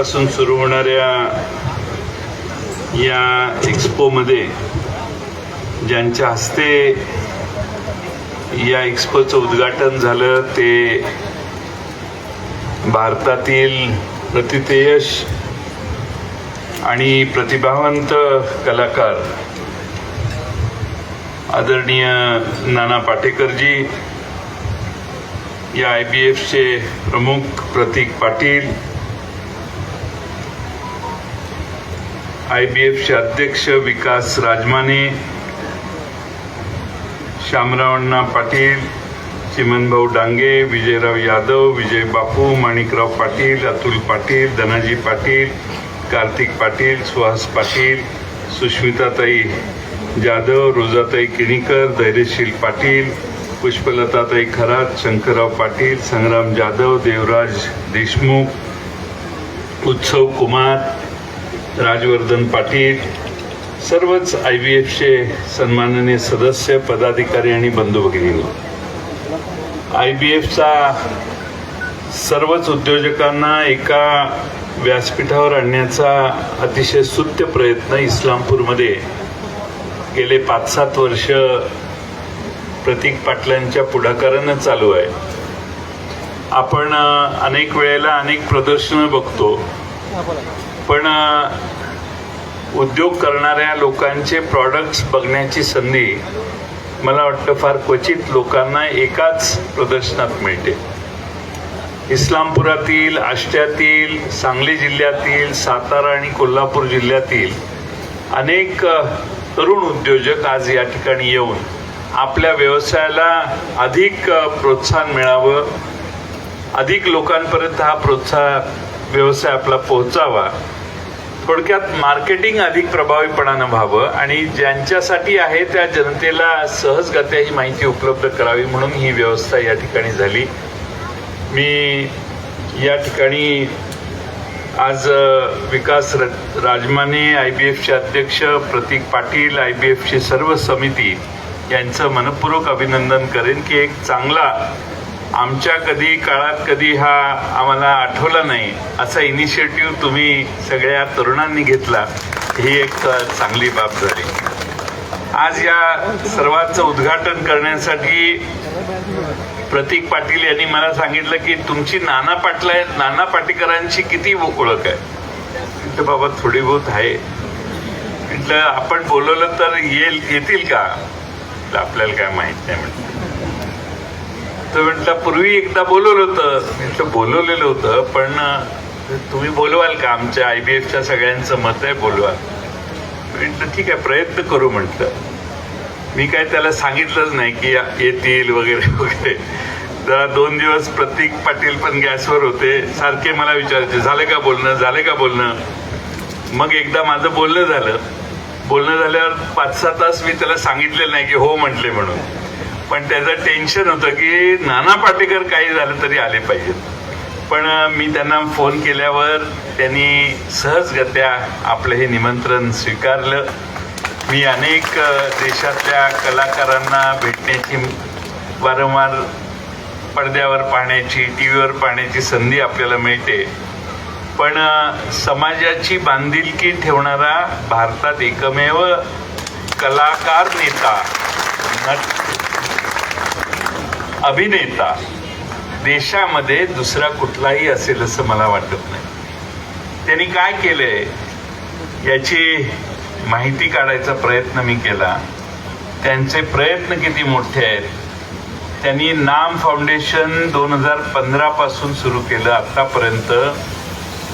पासून सुरू होणाऱ्या या एक्सपोमध्ये ज्यांच्या हस्ते या एक्सपोचं उद्घाटन झालं ते भारतातील प्रतितेयश आणि प्रतिभावंत कलाकार आदरणीय नाना पाटेकरजी या आय बी एफचे प्रमुख प्रतीक पाटील आय बी एफचे अध्यक्ष विकास राजमाने श्यामरावण्णा पाटील चिमनभाऊ डांगे विजयराव यादव विजय बापू माणिकराव पाटील अतुल पाटील धनाजी पाटील कार्तिक पाटील सुहास पाटील सुष्मिताताई जाधव रोजाताई किणीकर धैर्यशील पाटील पुष्पलताताई खरात शंकरराव पाटील संग्राम जाधव देवराज देशमुख उत्सव कुमार राजवर्धन पाटील सर्वच आय बी एफचे सन्माननीय सदस्य पदाधिकारी आणि बंधू भगिनी आय बी एफचा सर्वच उद्योजकांना एका व्यासपीठावर आणण्याचा अतिशय सुत्य प्रयत्न इस्लामपूरमध्ये गेले पाच सात वर्ष प्रतीक पाटलांच्या पुढाकारानं चालू आहे. आपण अनेक वेळेला अनेक प्रदर्शनं बघतो. पण उद्योग करणाऱ्या लोकांचे प्रॉडक्ट्स बघण्याची संधी मला वाटतं फार क्वचित लोकांना एकाच प्रदर्शनात मिळते. इस्लामपुरातील आष्ट्यातील सांगली जिल्ह्यातील सातारा आणि कोल्हापूर जिल्ह्यातील अनेक तरुण उद्योजक आज या ठिकाणी येऊन आपल्या व्यवसायाला अधिक प्रोत्साहन मिळावं अधिक लोकांपर्यंत हा प्रोत्साहन व्यवसाय आपला पोहोचावा थोडक्यात मार्केटिंग अधिक प्रभावीपणानं व्हावं आणि ज्यांच्यासाठी आहे त्या जनतेला सहजगत्या ही माहिती उपलब्ध करावी म्हणून ही व्यवस्था या ठिकाणी झाली. मी या ठिकाणी आज विकास र- राजमाने आय बी एफचे अध्यक्ष प्रतीक पाटील आय बी एफची सर्व समिती यांचं मनपूर्वक अभिनंदन करेन की एक चांगला आमच्या कधी काळात कधी हा आम्हाला आठवला नाही असा इनिशिएटिव्ह तुम्ही सगळ्या तरुणांनी घेतला ही एक चांगली बाब झाली. आज या सर्वांचं उद्घाटन करण्यासाठी प्रतीक पाटील यांनी मला सांगितलं की तुमची नाना पाटला नाना पाटेकरांची किती ओळख आहे. म्हटलं बाबा थोडी बहुत आहे. म्हटलं आपण बोलवलं तर येईल येतील का? आपल्याला काय माहीत नाही म्हटलं. तर म्हटलं पूर्वी एकदा बोलवलं होतं. म्हटलं बोलवलेलं होतं पण तुम्ही बोलवाल का? आमच्या आय बी एफच्या सगळ्यांचं मत आहे बोलवाल. म्हटलं ठीक आहे प्रयत्न करू म्हटलं. मी काय त्याला सांगितलंच नाही की येतील वगैरे वगैरे. जरा दोन दिवस प्रतीक पाटील पण गॅसवर होते. सारखे मला विचारायचे झालं का बोलणं? झालं का बोलणं? मग एकदा माझं बोलणं झालं. बोलणं झाल्यावर पाच सहा तास मी त्याला सांगितलेलं नाही की हो म्हटले म्हणून. पण त्याचं टेन्शन होतं की नाना पाटेकर काही झालं तरी आले पाहिजेत. पण मी त्यांना फोन केल्यावर त्यांनी सहजगत्या आपलं हे निमंत्रण स्वीकारलं. मी अनेक देशातल्या कलाकारांना भेटण्याची वारंवार पडद्यावर पाहण्याची टी व्हीवर पाहण्याची संधी आपल्याला मिळते. पण समाजाची बांधिलकी ठेवणारा भारतात एकमेव कलाकार नेता नट अभिनेता. देशामध्ये दुसरा कुठलाही असेल असं मला वाटत नाही. त्यांनी काय केलंय? याची माहिती काढायचा प्रयत्न मी केला. त्यांचे प्रयत्न किती मोठे आहेत? त्यांनी नाम फाउंडेशन दोन हजार पंधरापासून सुरू केलं. आत्तापर्यंत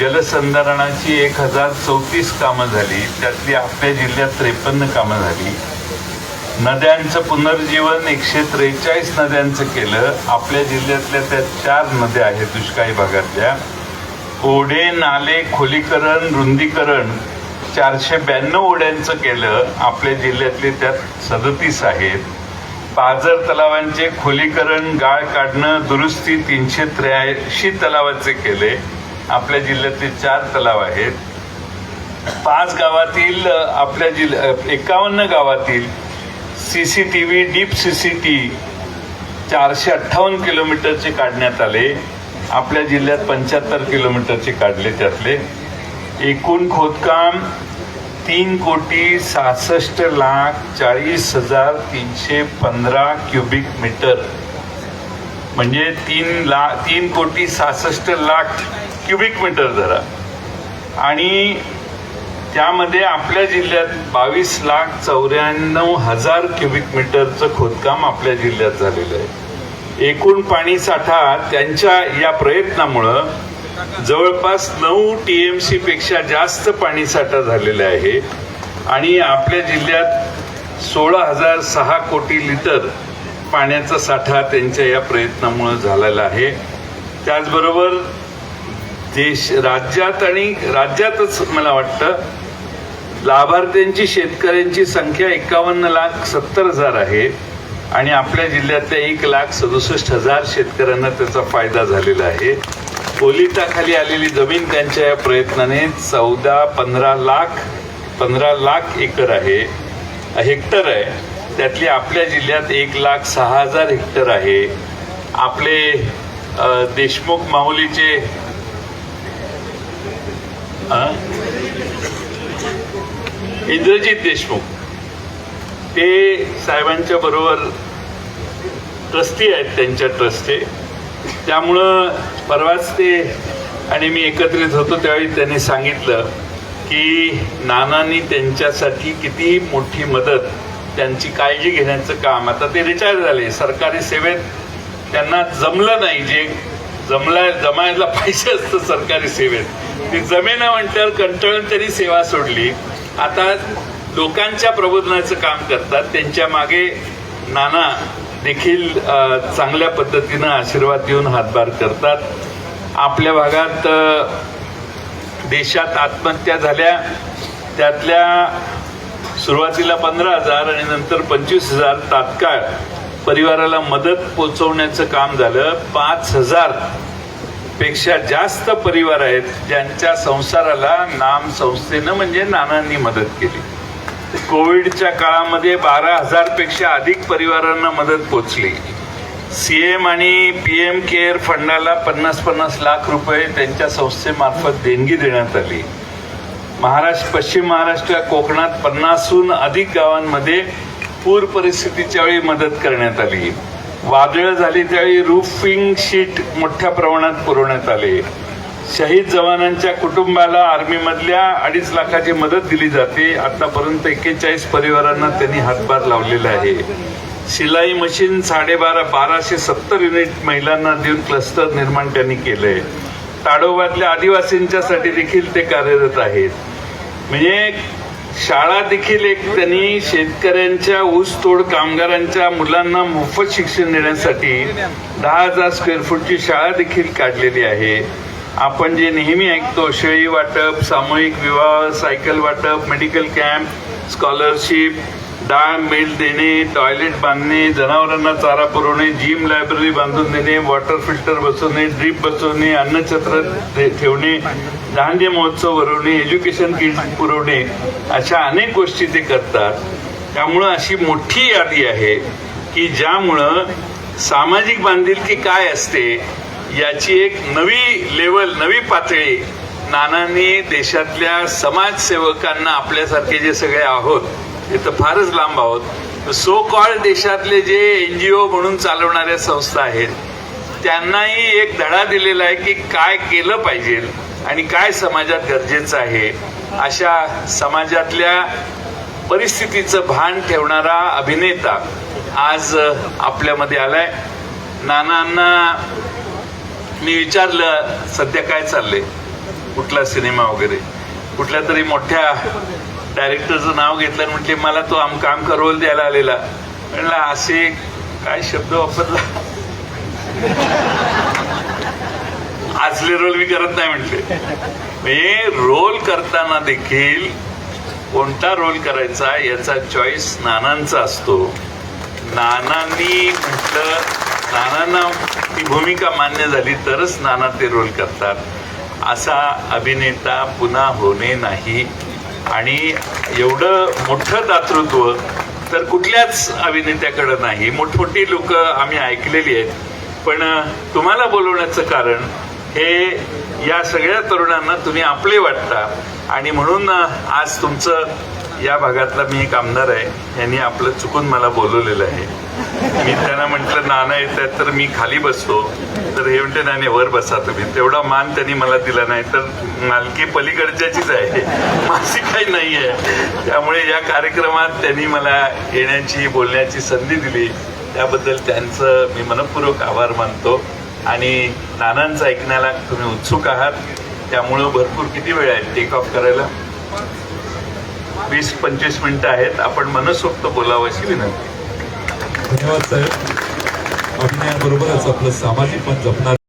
जलसंधारणाची एक हजार चौतीस कामं झाली. त्यातली आपल्या जिल्ह्यात त्रेपन्न कामं झाली. नद्यांचं पुनर्जीवन एकशे त्रेचाळीस नद्यांचं केलं. आपल्या जिल्ह्यातल्या त्या चार नद्या आहेत दुष्काळी भागातल्या. ओढे नाले खोलीकरण रुंदीकरण चारशे ब्याण्णव ओढ्यांचं केलं. आपल्या जिल्ह्यातले त्यात सदतीस आहेत. पाझर तलावांचे खोलीकरण गाळ काढणं दुरुस्ती तीनशे त्र्याऐंशी तलावाचे केले. आपल्या जिल्ह्यातले चार तलाव आहेत. पाच गावातील आपल्या जिल्ह्या एकावन्न गावातील C C T V deep C C T चारशे अठ्ठावन्न किलोमीटरचे काढण्यात आले. आपल्या जिल्ह्यात पंच्याहत्तर किलोमीटरचे काढले त्यातले. एकूण खोदकाम तीन कोटी सहासष्ट लाख चाळीस हजार तीनशे पंधरा क्युबिक मीटर. म्हणजे तीन लाख तीन कोटी सहासष्ट लाख क्युबिक मीटर धरा आणि त्यामध्ये आपल्या जिल्ह्यात बावीस लाख चौऱ्याण्णव हजार क्युबिक मीटरचं खोदकाम आपल्या जिल्ह्यात झालेलं आहे. एकूण पाणी साठा त्यांच्या या प्रयत्नामुळं जवळपास नऊ टी एम सी पेक्षा जास्त पाणी साठा झालेला आहे आणि आपल्या जिल्ह्यात सोळा हजार सहा कोटी लिटर पाण्याचा साठा त्यांच्या या प्रयत्नामुळं झालेला आहे. त्याचबरोबर देश राज्यात आणि राज्यातच मला वाटतं लाभार्थ्यांची शेतकऱ्यांची संख्या एकावन्न लाख सत्तर हजार आहे आणि आपल्या जिल्ह्यातल्या एक लाख सदुसष्ट हजार शेतकऱ्यांना त्याचा फायदा झालेला आहे. ओलिताखाली आलेली जमीन त्यांच्या या प्रयत्नाने चौदा पंधरा लाख पंधरा लाख एकर आहे. हेक्टर आहे. त्यातली आपल्या जिल्ह्यात एक लाख सहा हजार हेक्टर आहे. आपले देशमुख माहुलीचे इंद्रजित देशमुख. ते साहेबांच्या बरोबर ट्रस्टी आहेत त्यांच्या ट्रस्टचे त्यामुळं परवाच ते आणि मी एकत्रित होतो त्यावेळी त्यांनी सांगितलं की नानांनी त्यांच्यासाठी किती मोठी मदत त्यांची काळजी घेण्याचं काम. आता ते रिटायर झाले सरकारी सेवेत त्यांना जमलं नाही जे जमला जमायला पाहिजे असतं सरकारी सेवेत. ती जमेना म्हटल्यावर कंटाळून सेवा सोडली. आता लोकांच्या प्रबोधनाचं काम करतात. त्यांच्या मागे नाना देखील चांगल्या पद्धतीनं आशीर्वाद देऊन हातभार करतात. आपल्या भागात देशात आत्महत्या झाल्या. त्यातल्या सुरुवातीला पंधरा हजार आणि नंतर पंचवीस हजार तात्काळ परिवाराला मदत पोचवण्याचं काम झालं. पाच हजार पेक्षा जास्त परिवार आहेत ज्यांच्या संसाराला नाम संस्थेनं म्हणजे नानांनी मदत केली. कोविडच्या काळामध्ये बारा हजारपेक्षा अधिक परिवारांना मदत पोचली सी एम आणि पी एम केअर फंडाला पन्नास पन्नास लाख रुपये त्यांच्या संस्थेमार्फत देणगी देण्यात आली. महाराष्ट्र पश्चिम महाराष्ट्र कोकणात पन्नासहून अधिक गावांमध्ये पूर परिस्थितीच्या वेळी मदत करण्यात आली. वादळं झाली त्यावेळी रूफिंग शीट मोठ्या प्रमाणात पुरवण्यात आले. शहीद जवानांच्या कुटुंबाला आर्मीमधल्या अडीच लाखाची मदत दिली जाते. आतापर्यंत एक्केचाळीस परिवारांना त्यांनी हातभार लावलेला आहे. शिलाई मशीन साडेबारा बाराशे सत्तर युनिट महिलांना देऊन क्लस्टर निर्माण त्यांनी केलंय. ताडोबातल्या आदिवासींच्यासाठी देखील ते कार्यरत आहेत. म्हणजे शाळा देखील एक त्यांनी शेतकऱ्यांच्या ऊसतोड कामगारांच्या मुलांना मोफत शिक्षण देण्यासाठी दहा हजार स्क्वेअर फूटची शाळा देखील काढलेली आहे. आपण जे नेहमी ऐकतो शेळी वाटप सामूहिक विवाह सायकल वाटप मेडिकल कॅम्प स्कॉलरशिप डाळ मिल देणे टॉयलेट बांधणे जनावरांना चारा पुरवणे जिम लायब्ररी बांधून देणे वॉटर फिल्टर बसवणे ड्रीप बसवणे अन्नछत्र दे- ठेवणे धान्य महोत्सव भरवणे एज्युकेशन किट पुरवणे अशा अनेक गोष्टी ते करतात. त्यामुळं अशी मोठी यादी आहे की ज्यामुळं सामाजिक बांधिलकी काय असते याची एक नवी लेवल नवी पातळी नानांनी देशातल्या समाजसेवकांना आपल्यासारखे जे सगळे आहोत ते तर फारच लांब आहोत. सो कॉल देशातले जे एन जी ओ म्हणून चालवणाऱ्या संस्था आहेत त्यांनाही एक धडा दिलेला आहे की काय केलं पाहिजे. आणि काय समाजात गरजेचं आहे अशा समाजातल्या परिस्थितीचं भान ठेवणारा अभिनेता आज आपल्यामध्ये आलाय. नानांना मी विचारलं सध्या काय चाललंय? कुठला सिनेमा वगैरे? कुठल्या तरी मोठ्या डायरेक्टरचं नाव घेतलं आणि म्हटले मला तो आम काम करोल द्यायला आलेला. म्हणला असे काय शब्द वापरला? आजले रोल मी करत नाही म्हटले. म्हणजे रोल करताना देखील कोणता रोल करायचा याचा चॉईस नानांचा असतो. नानांनी म्हटलं नानांना ती भूमिका मान्य झाली तरच नाना ते रोल करतात. असा अभिनेता पुन्हा होणे नाही. आणि एवढं मोठं दातृत्व तर कुठल्याच अभिनेत्याकडं नाही. मोठमोठी लोक आम्ही ऐकलेली आहेत. पण तुम्हाला बोलवण्याचं कारण हे या सगळ्या तरुणांना तुम्ही आपले वाटता. आणि म्हणून आज तुमचं या भागातला मी एक आमदार आहे. यांनी आपलं चुकून मला बोलवलेलं आहे. मी त्यांना म्हटलं नाना येत आहेत तर मी खाली बसतो. तर हे म्हणते नाणे वर बसा तुम्ही. तेवढा मान त्यांनी मला दिला नाही तर मालकी पलीकडच्याचीच आहे. माझी काही नाही आहे. त्यामुळे या कार्यक्रमात त्यांनी मला येण्याची बोलण्याची संधी दिली. त्याबद्दल त्यांचं मी मनपूर्वक आभार मानतो. आणि नानांचं ऐकण्याला तुम्ही उत्सुक आहात. त्यामुळं भरपूर किती वेळ आहे टेक ऑफ करायला? वीस पंचवीस मिनिटं आहेत. आपण मनसोक्त बोलावं अशी विनंती. धन्यवाद साहेब. अभिनयाबरोबरच आपलं सामाजिक पण जपणार